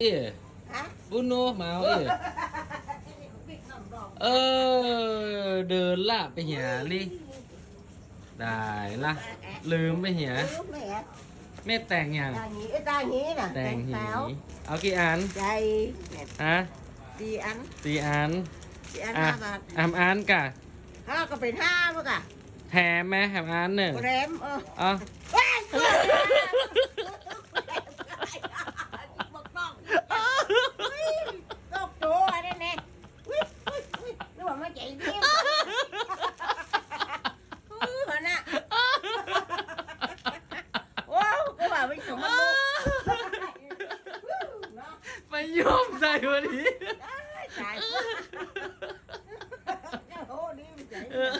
เอ๊ะฮะบุญโนมาเอาเอ๊ะเออ เดินละไปเหียลิได้ละลืมไปเหียลูกแม่ไม่แต่งยังตาหีตาหีน่ะแต่งหีสาวเอากี่อันใจเนี่ยฮะสี่อันสี่อันสี่อันอะห้าบาทอามอันกะห้าก็เป็นห้ามั้งอะแถมไหมแถมอันหนึ่งแรมเออเอ๋อ เฮ้ยบอกต้องเฮ้ยตกโตอะไรเนี่ยเฮ้ยเฮ้ยเฮ้ยนึกว่ามาใจเดียวเฮ้ยมันน่ะว้าวกูว่าไม่สมมันลูกเนาะ ไปโยมใส่วันนี้ตายโอ้ดีมันใจเออ